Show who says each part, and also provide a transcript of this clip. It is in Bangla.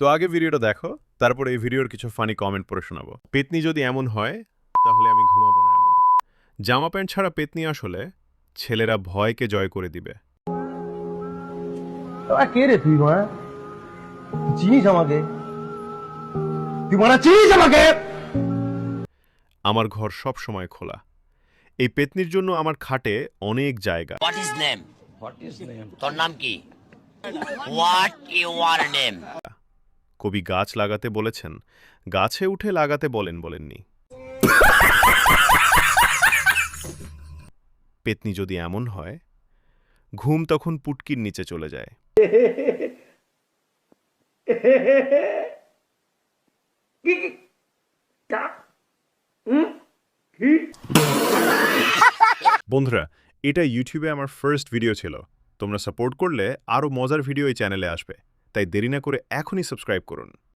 Speaker 1: তো আগে ভিডিওটা দেখো তারপর এই ভিডিওর কিছু ফানি কমেন্ট পড়ে শোনাবো। পেতনি যদি এমন হয় তাহলে আমি ঘুমাবো না এমন। জামা প্যান্ট ছাড়া পেতনি আসলে ছেলেরা ভয়কে জয় করে দিবে।
Speaker 2: কে রে তুই তুই চিনিস আমাকে? তুই মারা চিনিস আমাকে?
Speaker 1: আমার ঘর সব সময় খোলা। এই পেতনির জন্য আমার খাটে অনেক জায়গা।
Speaker 3: What is name? তোর নাম কি? হোয়াট ইউর নেম
Speaker 1: কবি গাছ লাগাতে বলেছেন গাছে উঠে লাগাতে বলেন বলেননি। পেতনি যদি এমন হয় ঘুম তখন পুটকির নিচে চলে যায়। বন্ধুরা এটা ইউটিউবে আমার ফার্স্ট ভিডিও ছিল। তোমরা সাপোর্ট করলে আরও মজার ভিডিও এই চ্যানেলে আসবে। তাই দেরি না করে এখনই সাবস্ক্রাইব করুন।